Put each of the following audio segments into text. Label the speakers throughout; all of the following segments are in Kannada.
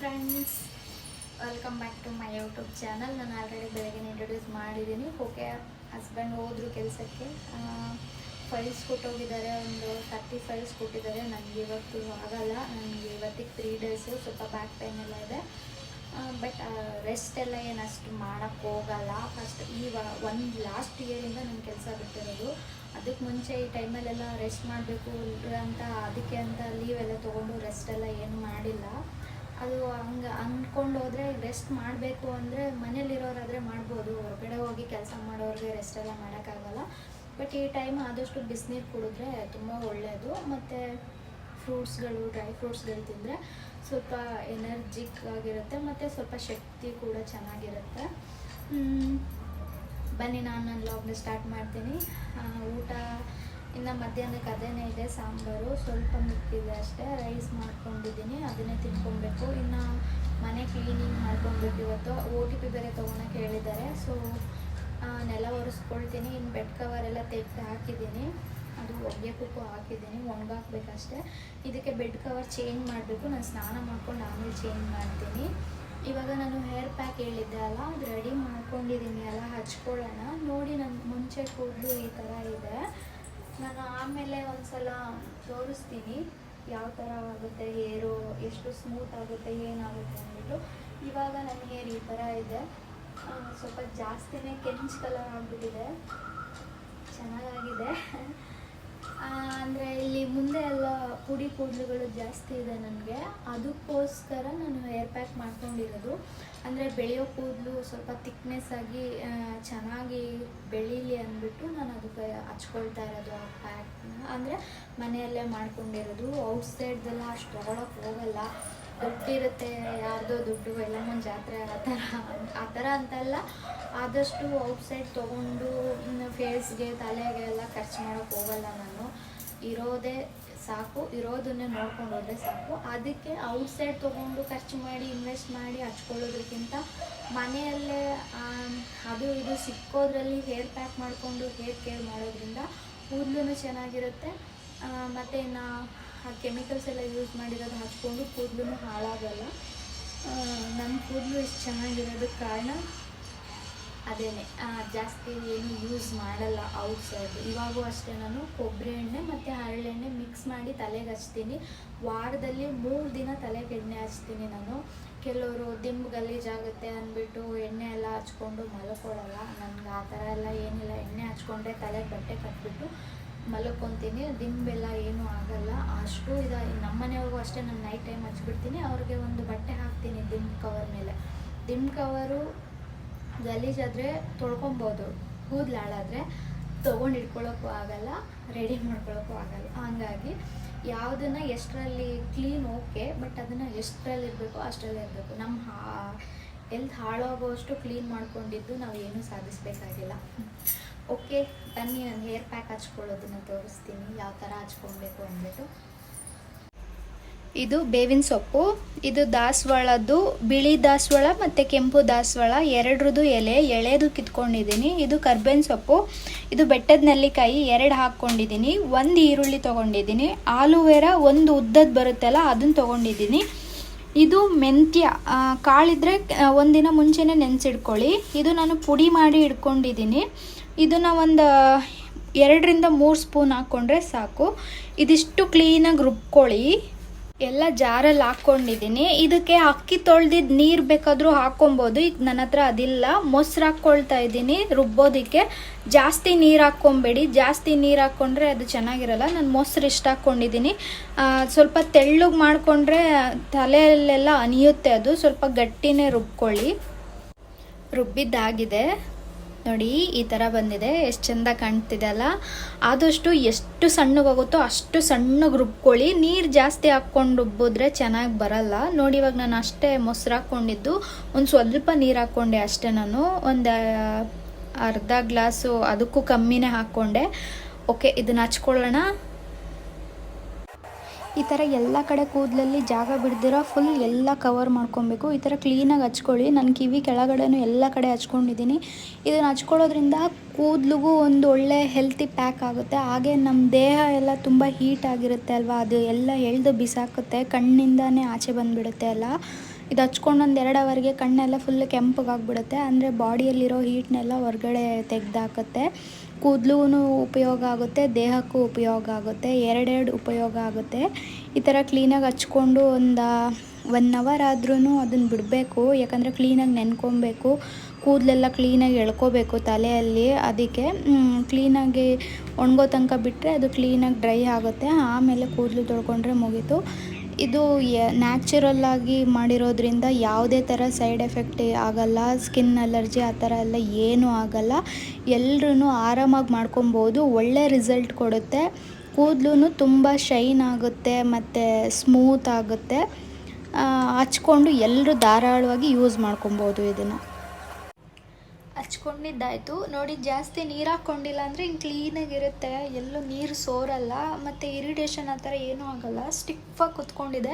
Speaker 1: Friends welcome back to my YouTube channel ನಾನು ಆಲ್ರೆಡಿ ಬೆಳಗ್ಗೆ ಇಂಟ್ರೊಡ್ಯೂಸ್ ಮಾಡಿದ್ದೀನಿ. ಓಕೆ ಹಸ್ಬೆಂಡ್ ಹೋದ್ರು ಕೆಲಸಕ್ಕೆ. ಫೈಲ್ಸ್ ಕೊಟ್ಟೋಗಿದ್ದಾರೆ ಒಂದು ತರ್ಟಿ ಫೈಲ್ಸ್ ಕೊಟ್ಟಿದ್ದಾರೆ ನನಗೆ ಇವತ್ತು ಆಗಲ್ಲ. ನನಗೆ ಇವತ್ತಿಗೆ ತ್ರೀ ಡೇಸು ಸ್ವಲ್ಪ ಬ್ಯಾಕ್ ಪೇನ್ ಎಲ್ಲ ಇದೆ. ಬಟ್ ರೆಸ್ಟ್ ಎಲ್ಲ ಏನು ಅಷ್ಟು ಮಾಡೋಕ್ಕೆ ಹೋಗಲ್ಲ. ಫಸ್ಟ್ ಈ ಒಂದು ಲಾಸ್ಟ್ ಇಯರಿಂದ ನನ್ನ ಕೆಲಸ ಬಿಟ್ಟಿರೋದು. ಅದಕ್ಕೆ ಮುಂಚೆ ಈ ಟೈಮಲ್ಲೆಲ್ಲ ರೆಸ್ಟ್ ಮಾಡಬೇಕು ಅಂತ, ಅದಕ್ಕೆ ಅಂತ ಲೀವ್ ಎಲ್ಲ ತೊಗೊಂಡು ರೆಸ್ಟ್ ಎಲ್ಲ ಏನು ಮಾಡಿಲ್ಲ. ಅದು ಹಂಗೆ ಅಂದ್ಕೊಂಡು ಹೋದರೆ ರೆಸ್ಟ್ ಮಾಡಬೇಕು ಅಂದರೆ ಮನೇಲಿರೋರಾದರೆ ಮಾಡ್ಬೋದು. ಹೊರಗಡೆ ಹೋಗಿ ಕೆಲಸ ಮಾಡೋರಿಗೆ ರೆಸ್ಟ್ ಎಲ್ಲ ಮಾಡೋಕ್ಕಾಗಲ್ಲ. ಬಟ್ ಈ ಟೈಮ್ ಆದಷ್ಟು ಬಿಸಿನೀರು ಕುಡಿದ್ರೆ ತುಂಬ ಒಳ್ಳೆಯದು ಮತ್ತು ಫ್ರೂಟ್ಸ್ಗಳು ಡ್ರೈ ಫ್ರೂಟ್ಸ್ಗಳು ತಿಂದರೆ ಸ್ವಲ್ಪ ಎನರ್ಜಿಕ್ ಆಗಿರುತ್ತೆ. ಮತ್ತು ಸ್ವಲ್ಪ ಶಕ್ತಿ ಕೂಡ ಚೆನ್ನಾಗಿರುತ್ತೆ. ಬನ್ನಿ, ನಾನು ನನ್ನ ಲಾಗ್ನ ಸ್ಟಾರ್ಟ್ ಮಾಡ್ತೀನಿ. ಇನ್ನು ಮಧ್ಯಾಹ್ನಕ್ಕೆ ಅದೇನೇ ಇದೆ ಸಾಂಬಾರು. ಸ್ವಲ್ಪ ಮಿಕ್ಕಿದೆ ಅಷ್ಟೇ. ರೈಸ್ ಮಾಡ್ಕೊಂಡಿದ್ದೀನಿ. ಅದನ್ನೇ ತಿನ್ಕೊಬೇಕು. ಇನ್ನು ಮನೆ ಕ್ಲೀನಿಂಗ್ ಮಾಡ್ಕೊಬೇಕು ಇವತ್ತು. ಓ ಟಿ ಪಿ ಬೇರೆ ತೊಗೊಳಕ್ಕೆ ಹೇಳಿದ್ದಾರೆ. ಸೊ ನೆಲ ಒರೆಸ್ಕೊಳ್ತೀನಿ. ಇನ್ನು ಬೆಡ್ ಕವರ್ ಎಲ್ಲ ತೆಗೆದು ಹಾಕಿದ್ದೀನಿ. ಅದು ಒಗೆಯೋಕ್ಕೂ ಹಾಕಿದ್ದೀನಿ. ಒಣಗಾಕ್ಬೇಕಷ್ಟೇ ಇದಕ್ಕೆ ಬೆಡ್ ಕವರ್ ಚೇಂಜ್ ಮಾಡಬೇಕು. ನಾನು ಸ್ನಾನ ಮಾಡ್ಕೊಂಡು ಆಮೇಲೆ ಚೇಂಜ್ ಮಾಡ್ತೀನಿ. ಇವಾಗ ನಾನು ಹೇರ್ ಪ್ಯಾಕ್ ಹೇಳಿದ್ದೆ ಅಲ್ಲ, ಅದು ರೆಡಿ ಮಾಡ್ಕೊಂಡಿದ್ದೀನಿ ಎಲ್ಲ ಹಚ್ಕೊಳ್ಳೋಣ. ನೋಡಿ ನನ್ನ ಮುಂಚೆ ಕೂದಲು ಈ ಥರ ಇದೆ. ನಾನು ಆಮೇಲೆ ಒಂದ್ಸಲ ತೋರಿಸ್ತೀನಿ ಯಾವ ಥರ ಆಗುತ್ತೆ, ಹೇರು, ಎಷ್ಟು ಸ್ಮೂತ್ ಆಗುತ್ತೆ, ಏನಾಗುತ್ತೆ ಅಂದ್ಬಿಟ್ಟು. ಇವಾಗ ನನ್ನ ಹೇರ್ ಈ ಥರ ಇದೆ. ಸ್ವಲ್ಪ ಜಾಸ್ತಿನೇ ಕೆಂಚ್ ಕಲರ್ ಆಗಿಬಿಟ್ಟಿದೆ. ಚೆನ್ನಾಗಾಗಿದೆ. ಅಂದರೆ ಇಲ್ಲಿ ಮುಂದೆ ಎಲ್ಲ ಪುಡಿ ಕೂದಲುಗಳು ಜಾಸ್ತಿ ಇದೆ ನನಗೆ. ಅದಕ್ಕೋಸ್ಕರ ನಾನು ಹೇರ್ ಪ್ಯಾಕ್ ಮಾಡ್ಕೊಂಡಿರೋದು ಅಂದರೆ ಬೆಳೆಯೋ ಕೂದಲು ಸ್ವಲ್ಪ ತಿಕ್ನೆಸ್ ಆಗಿ ಚೆನ್ನಾಗಿ ಬೆಳೀಲಿ ಅಂದ್ಬಿಟ್ಟು ನಾನು ಅದಕ್ಕೆ ಹಚ್ಕೊಳ್ತಾ ಇರೋದು ಆ ಪ್ಯಾಕ್ನ ಅಂದರೆ ಮನೆಯಲ್ಲೇ ಮಾಡ್ಕೊಂಡಿರೋದು. ಔಟ್ಸೈಡ್ದೆಲ್ಲ ಅಷ್ಟು ತೊಗೊಳಕ್ಕೆ ಹೋಗಲ್ಲ. ದುಡ್ಡಿರುತ್ತೆ, ಯಾರ್ದೋ ದುಡ್ಡು ಎಲ್ಲ ಎಲ್ಲಮ್ಮನ ಜಾತ್ರೆ ಆ ಥರ ಆ ಥರ ಅಂತಲ್ಲ ಆದಷ್ಟು ಔಟ್ಸೈಡ್ ತೊಗೊಂಡು ಫೇಸ್ಗೆ ತಲೆಗೆ ಎಲ್ಲ ಖರ್ಚು ಮಾಡೋಕ್ಕೆ ಹೋಗಲ್ಲ ನಾನು. ಇರೋದೇ ಸಾಕು, ಇರೋದನ್ನೇ ನೋಡ್ಕೊಂಡು ಹೋದರೆ ಸಾಕು. ಅದಕ್ಕೆ ಔಟ್ಸೈಡ್ ತೊಗೊಂಡು ಖರ್ಚು ಮಾಡಿ ಇನ್ವೆಸ್ಟ್ ಮಾಡಿ ಹಚ್ಕೊಳ್ಳೋದಕ್ಕಿಂತ ಮನೆಯಲ್ಲೇ ಅದು ಇದು ಸಿಕ್ಕೋದ್ರಲ್ಲಿ ಹೇರ್ ಪ್ಯಾಕ್ ಮಾಡಿಕೊಂಡು ಹೇರ್ ಕೇರ್ ಮಾಡೋದ್ರಿಂದ ಕೂದಲು ಚೆನ್ನಾಗಿರುತ್ತೆ. ಮತ್ತು ಇನ್ನು ಆ ಕೆಮಿಕಲ್ಸ್ ಎಲ್ಲ ಯೂಸ್ ಮಾಡಿರೋದು ಹಚ್ಕೊಂಡು ಕೂದಲು ಹಾಳಾಗಲ್ಲ. ನಮ್ಮ ಕೂದಲು ಇಷ್ಟು ಚೆನ್ನಾಗಿರೋದಕ್ಕೆ ಕಾರಣ ಅದೇನೆ ಜಾಸ್ತಿ ಏನು ಯೂಸ್ ಮಾಡಲ್ಲ ಔಟ್ಸೈಡ್ ಇವಾಗೂ ಅಷ್ಟೇ ನಾನು ಕೊಬ್ಬರಿ ಎಣ್ಣೆ ಮತ್ತು ಹರಳೆಣ್ಣೆ ಮಿಕ್ಸ್ ಮಾಡಿ ತಲೆಗೆ ಹಚ್ತೀನಿ. ವಾರದಲ್ಲಿ ಮೂರು ದಿನ ತಲೆಗೆ ಎಣ್ಣೆ ಹಚ್ತೀನಿ ನಾನು. ಕೆಲವರು ದಿಂಬು ಗಲೀಜಾಗುತ್ತೆ ಅಂದ್ಬಿಟ್ಟು ಎಣ್ಣೆ ಎಲ್ಲ ಹಚ್ಕೊಂಡು ಮಲ್ಕೊಳ್ಳಲ್ಲ ನನಗೆ ಆ ಥರ ಎಲ್ಲ ಏನಿಲ್ಲ. ಎಣ್ಣೆ ಹಚ್ಕೊಂಡೆ ತಲೆಗೆ ಬಟ್ಟೆ ಕಟ್ಬಿಟ್ಟು ಮಲ್ಕೊತೀನಿ. ದಿಂಬೆಲ್ಲ ಏನೂ ಆಗಲ್ಲ. ಅಷ್ಟು ಇದೆ ನಮ್ಮನೆಯವ್ರಿಗೂ ಅಷ್ಟೇ, ನಾನು ನೈಟ್ ಟೈಮ್ ಹಚ್ಬಿಡ್ತೀನಿ. ಅವ್ರಿಗೆ ಒಂದು ಬಟ್ಟೆ ಹಾಕ್ತೀನಿ ದಿಂಬು ಕವರ್ ಮೇಲೆ. ದಿಂಬು ಕವರು ಗಲೀಜಾದರೆ ತೊಳ್ಕೊಬೋದು ಕೂದಲು ಹಾಳಾದರೆ ತೊಗೊಂಡು ಇಟ್ಕೊಳ್ಳೋಕ್ಕೂ ಆಗಲ್ಲ ರೆಡಿ ಮಾಡ್ಕೊಳ್ಳೋಕ್ಕೂ ಆಗಲ್ಲ. ಹಂಗಾಗಿ ಯಾವುದನ್ನು ಎಷ್ಟರಲ್ಲಿ ಕ್ಲೀನ್ ಓಕೆ ಬಟ್ ಅದನ್ನು ಎಷ್ಟರಲ್ಲಿ ಇರಬೇಕು ಅಷ್ಟರಲ್ಲಿ ಇರಬೇಕು. ನಮ್ಮ ಹಾ ಎಲ್ಲಿ ಹಾಳಾಗೋಷ್ಟು ಕ್ಲೀನ್ ಮಾಡ್ಕೊಂಡಿದ್ದು ನಾವು ಏನೂ ಸಾಧಿಸಬೇಕಾಗಿಲ್ಲ. ಓಕೆ ಬನ್ನಿ ನಾನು ಹೇರ್ ಪ್ಯಾಕ್ ಹಚ್ಕೊಳ್ಳೋದನ್ನು ತೋರಿಸ್ತೀನಿ. ಯಾವ ಥರ ಹಚ್ಕೊಬೇಕು ಅಂದ್ಬಿಟ್ಟು. ಇದು ಬೇವಿನ ಸೊಪ್ಪು, ಇದು ದಾಸವಾಳದ್ದು ಬಿಳಿ ದಾಸವಾಳ ಮತ್ತು ಕೆಂಪು ದಾಸವಾಳ. ಎರಡರದ್ದು ಎಲೆ, ಎಳೆದು ಕಿತ್ಕೊಂಡಿದ್ದೀನಿ. ಇದು ಕರ್ಬೇವಿನ ಸೊಪ್ಪು. ಇದು ಬೆಟ್ಟದ ನೆಲ್ಲಿಕಾಯಿ, ಎರಡು ಹಾಕ್ಕೊಂಡಿದ್ದೀನಿ. ಒಂದು ಈರುಳ್ಳಿ ತೊಗೊಂಡಿದ್ದೀನಿ. ಆಲೂವೆರಾ ಒಂದು ಉದ್ದದ್ದು ಬರುತ್ತಲ್ಲ ಅದನ್ನು ತೊಗೊಂಡಿದ್ದೀನಿ. ಇದು ಮೆಂತ್ಯ. ಕಾಳಿದ್ರೆ ಒಂದಿನ ಮುಂಚೆನೇ ನೆನೆಸಿಡ್ಕೊಳ್ಳಿ. ಇದು ನಾನು ಪುಡಿ ಮಾಡಿ ಇಟ್ಕೊಂಡಿದ್ದೀನಿ ಇದನ್ನು ಒಂದು ಎರಡರಿಂದ ಮೂರು ಸ್ಪೂನ್ ಹಾಕ್ಕೊಂಡ್ರೆ ಸಾಕು. ಇದಿಷ್ಟು ಕ್ಲೀನಾಗಿ ರುಬ್ಕೊಳ್ಳಿ. ಎಲ್ಲ ಜಾರಲ್ಲಿ ಹಾಕ್ಕೊಂಡಿದ್ದೀನಿ. ಇದಕ್ಕೆ ಅಕ್ಕಿ ತೊಳೆದಿದ್ದು ನೀರು ಬೇಕಾದರೂ ಹಾಕ್ಕೊಬೋದು. ಈಗ ನನ್ನ ಹತ್ರ ಅದಿಲ್ಲ. ಮೊಸರು ಹಾಕ್ಕೊಳ್ತಾ ಇದ್ದೀನಿ. ರುಬ್ಬೋದಕ್ಕೆ. ಜಾಸ್ತಿ ನೀರು ಹಾಕ್ಕೊಬೇಡಿ. ಜಾಸ್ತಿ ನೀರು ಹಾಕ್ಕೊಂಡ್ರೆ ಅದು ಚೆನ್ನಾಗಿರಲ್ಲ. ನಾನು ಮೊಸರು ಇಷ್ಟ ಹಾಕ್ಕೊಂಡಿದ್ದೀನಿ. ಸ್ವಲ್ಪ ತೆಳ್ಳಗೆ ಮಾಡಿಕೊಂಡ್ರೆ ತಲೆಯಲ್ಲೆಲ್ಲ ಅನಿಯುತ್ತೆ ಅದು. ಸ್ವಲ್ಪ ಗಟ್ಟಿನೇ ರುಬ್ಕೊಳ್ಳಿ. ರುಬ್ಬಿದ್ದಾಗಿದೆ. ನೋಡಿ, ಈ ಥರ ಬಂದಿದೆ. ಎಷ್ಟು ಚೆಂದ ಕಾಣ್ತಿದೆ ಅಲ್ಲ ಆದಷ್ಟು ಎಷ್ಟು ಸಣ್ಣಗಾಗುತ್ತೋ ಅಷ್ಟು ಸಣ್ಣಗೆ ರುಬ್ಕೊಳ್ಳಿ ನೀರು ಜಾಸ್ತಿ ಹಾಕ್ಕೊಂಡು ರುಬ್ಬಿದ್ರೆ ಚೆನ್ನಾಗಿ ಬರಲ್ಲ. ನೋಡಿ, ಇವಾಗ ನಾನು ಅಷ್ಟೇ ಮೊಸರು ಹಾಕ್ಕೊಂಡಿದ್ದು. ಒಂದು ಸ್ವಲ್ಪ ನೀರು ಹಾಕ್ಕೊಂಡೆ ಅಷ್ಟೇ ನಾನು. ಒಂದು ಅರ್ಧ ಗ್ಲಾಸು, ಅದಕ್ಕೂ ಕಮ್ಮಿನೇ ಹಾಕ್ಕೊಂಡೆ. ಓಕೆ, ಇದನ್ನ ಹಚ್ಕೊಳ್ಳೋಣ.
Speaker 2: ಈ ಥರ ಎಲ್ಲ ಕಡೆ ಕೂದಲಲ್ಲಿ ಜಾಗ ಬಿಡ್ದಿರೋ ಫುಲ್ ಎಲ್ಲ ಕವರ್ ಮಾಡ್ಕೊಬೇಕು. ಈ ಥರ ಕ್ಲೀನಾಗಿ ಹಚ್ಕೊಳ್ಳಿ. ನನ್ನ ಕಿವಿ ಕೆಳಗಡೆನೂ ಎಲ್ಲ ಕಡೆ ಹಚ್ಕೊಂಡಿದ್ದೀನಿ. ಇದನ್ನು ಹಚ್ಕೊಳ್ಳೋದ್ರಿಂದ ಕೂದಲಿಗೂ ಒಂದು ಒಳ್ಳೆ ಹೆಲ್ತಿ ಪ್ಯಾಕ್ ಆಗುತ್ತೆ. ಹಾಗೆ ನಮ್ಮ ದೇಹ ಎಲ್ಲ ತುಂಬ ಹೀಟ್ ಆಗಿರುತ್ತೆ ಅಲ್ವಾ? ಅದು ಎಲ್ಲ ಎಳ್ದು ಬಿಸಾಕುತ್ತೆ. ಕಣ್ಣಿಂದನೇ ಆಚೆ ಬಂದುಬಿಡುತ್ತೆ ಅಲ್ಲ? ಇದು ಹಚ್ಕೊಂಡು ಒಂದು ಎರಡು ಅವರ್ಗೆ ಕಣ್ಣೆಲ್ಲ ಫುಲ್ ಕೆಂಪಗಾಗ್ಬಿಡುತ್ತೆ. ಅಂದರೆ ಬಾಡಿಯಲ್ಲಿರೋ ಹೀಟ್ನೆಲ್ಲ ಹೊರಗಡೆ ತೆಗ್ದಾಕುತ್ತೆ. ಕೂದಲೂ ಉಪಯೋಗ ಆಗುತ್ತೆ, ದೇಹಕ್ಕೂ ಉಪಯೋಗ ಆಗುತ್ತೆ, ಎರಡೆರಡು ಉಪಯೋಗ ಆಗುತ್ತೆ. ಈ ಥರ ಕ್ಲೀನಾಗಿ ಹಚ್ಕೊಂಡು ಒಂದು ಒನ್ ಅವರ್ ಆದ್ರೂ ಅದನ್ನು ಬಿಡಬೇಕು. ಯಾಕಂದರೆ ಕ್ಲೀನಾಗಿ ನೆನ್ಕೊಬೇಕು. ಕೂದಲೆಲ್ಲ ಕ್ಲೀನಾಗಿ ಎಳ್ಕೋಬೇಕು ತಲೆಯಲ್ಲಿ. ಅದಕ್ಕೆ ಕ್ಲೀನಾಗಿ ಒಣಗೋ ತನಕ ಬಿಟ್ಟರೆ ಅದು ಕ್ಲೀನಾಗಿ ಡ್ರೈ ಆಗುತ್ತೆ. ಆಮೇಲೆ ಕೂದಲು ತೊಳ್ಕೊಂಡ್ರೆ ಮುಗೀತು. ಇದು ನ್ಯಾಚುರಲ್ ಆಗಿ ಮಾಡಿರೋದ್ರಿಂದ ಯಾವುದೇ ಥರ ಸೈಡ್ ಎಫೆಕ್ಟ್ ಆಗಲ್ಲ ಸ್ಕಿನ್ ಅಲರ್ಜಿ ಆ ಥರ ಎಲ್ಲ ಏನೂ ಆಗಲ್ಲ. ಎಲ್ಲರೂ ಆರಾಮಾಗಿ ಮಾಡ್ಕೊಬೋದು, ಒಳ್ಳೆ ರಿಸಲ್ಟ್ ಕೊಡುತ್ತೆ. ಕೂದಲು ತುಂಬ ಶೈನ್ ಆಗುತ್ತೆ, ಮತ್ತು ಸ್ಮೂತ್ ಆಗುತ್ತೆ. ಹಚ್ಕೊಂಡು ಎಲ್ಲರೂ ಧಾರಾಳವಾಗಿ ಯೂಸ್ ಮಾಡ್ಕೊಬೋದು ಇದನ್ನು. ಹಚ್ಕೊಂಡಿದ್ದಾಯಿತು ನೋಡಿ, ಜಾಸ್ತಿ ನೀರು ಹಾಕ್ಕೊಂಡಿಲ್ಲ ಅಂದರೆ ಹಿಂಗೆ ಕ್ಲೀನಾಗಿರುತ್ತೆ ಎಲ್ಲೂ ನೀರು ಸೋರಲ್ಲ. ಮತ್ತು ಇರಿಟೇಷನ್ ಆ ಥರ ಏನೂ ಆಗಲ್ಲ. ಸ್ಟಿಫಾಗಿ ಕುತ್ಕೊಂಡಿದೆ.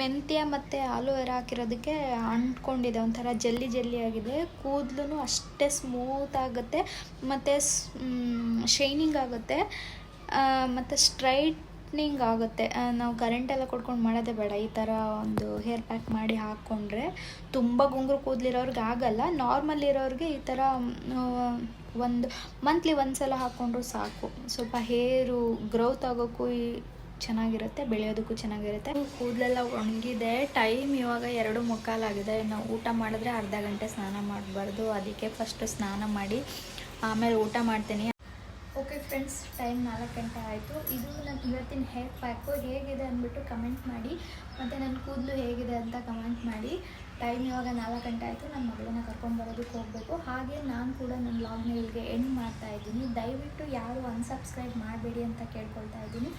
Speaker 2: ಮೆಂತ್ಯ ಮತ್ತು ಆಲೋವೆರಾ ಹಾಕಿರೋದಕ್ಕೆ ಅಂಟ್ಕೊಂಡಿದೆ. ಒಂಥರ ಜಲ್ಲಿ ಜಲ್ಲಿ ಆಗಿದೆ. ಕೂದಲು ಅಷ್ಟೇ ಸ್ಮೂತ್ ಆಗುತ್ತೆ. ಮತ್ತು ಶೈನಿಂಗ್ ಆಗುತ್ತೆ. ಮತ್ತು ಸ್ಟ್ರೈಟ್ನಿಂಗ್ ಆಗುತ್ತೆ. ನಾವು ಕರೆಂಟ್ ಎಲ್ಲ ಕೊಡ್ಕೊಂಡು ಮಾಡೋದೇ ಬೇಡ. ಈ ಥರ ಒಂದು ಹೇರ್ ಪ್ಯಾಕ್ ಮಾಡಿ ಹಾಕ್ಕೊಂಡ್ರೆ ತುಂಬ ಗುಂಗುರು ಕೂದಲಿರೋರ್ಗೆ ಆಗಲ್ಲ. ನಾರ್ಮಲ್ ಇರೋರಿಗೆ ಈ ಥರ ಒಂದು ಮಂತ್ಲಿ ಒಂದು ಸಲ ಹಾಕ್ಕೊಂಡ್ರು ಸಾಕು. ಸ್ವಲ್ಪ ಹೇರು ಗ್ರೋತ್ ಆಗೋಕ್ಕೂ ಈ ಚೆನ್ನಾಗಿರುತ್ತೆ, ಬೆಳೆಯೋದಕ್ಕೂ ಚೆನ್ನಾಗಿರುತ್ತೆ. ಕೂದಲೆಲ್ಲ ಒಣಗಿದೆ. ಟೈಮ್ ಇವಾಗ ಎರಡು ಮುಕ್ಕಾಲಾಗಿದೆ. ನಾವು ಊಟ ಮಾಡಿದ್ರೆ ಅರ್ಧ ಗಂಟೆ ಸ್ನಾನ ಮಾಡಬಾರ್ದು. ಅದಕ್ಕೆ ಫಸ್ಟು ಸ್ನಾನ ಮಾಡಿ ಆಮೇಲೆ ಊಟ ಮಾಡ್ತೀನಿ. ಓಕೆ ಫ್ರೆಂಡ್ಸ್, ಟೈಮ್ ನಾಲ್ಕು ಗಂಟೆ ಆಯಿತು. ಇದು ನಾನು ಇವತ್ತಿನ ಹೇರ್ ಪ್ಯಾಕು. ಹೇಗಿದೆ ಅಂದ್ಬಿಟ್ಟು ಕಮೆಂಟ್ ಮಾಡಿ, ಮತ್ತು ನನ್ನ ಕೂದಲು ಹೇಗಿದೆ ಅಂತ ಕಮೆಂಟ್ ಮಾಡಿ. ಟೈಮ್ ಇವಾಗ ನಾಲ್ಕು ಗಂಟೆ ಆಯಿತು ನನ್ನ ಮಗಳನ್ನ ಕರ್ಕೊಂಬರೋದಕ್ಕೆ ಹೋಗಬೇಕು. ಹಾಗೆ ನಾನು ಕೂಡ ನನ್ನ ಲಾಗ್ನ ಇಲ್ಲಿಗೆ ಎಂಡ್ ಮಾಡ್ತಾ ಇದ್ದೀನಿ. ದಯವಿಟ್ಟು ಯಾರು ಅನ್ಸಬ್ಸ್ಕ್ರೈಬ್ ಮಾಡಬೇಡಿ ಅಂತ ಕೇಳ್ಕೊಳ್ತಾ ಇದ್ದೀನಿ.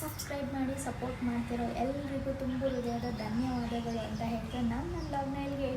Speaker 2: ಸಬ್ಸ್ಕ್ರೈಬ್ ಮಾಡಿ ಸಪೋರ್ಟ್ ಮಾಡ್ತಿರೋ ಎಲ್ಲರಿಗೂ ತುಂಬ ಹೃದಯದ ಧನ್ಯವಾದಗಳು ಅಂತ ಹೇಳ್ತಾ ನಾನು ನನ್ನ ಲಾಗ್ನ ಇಲ್ಲಿಗೆ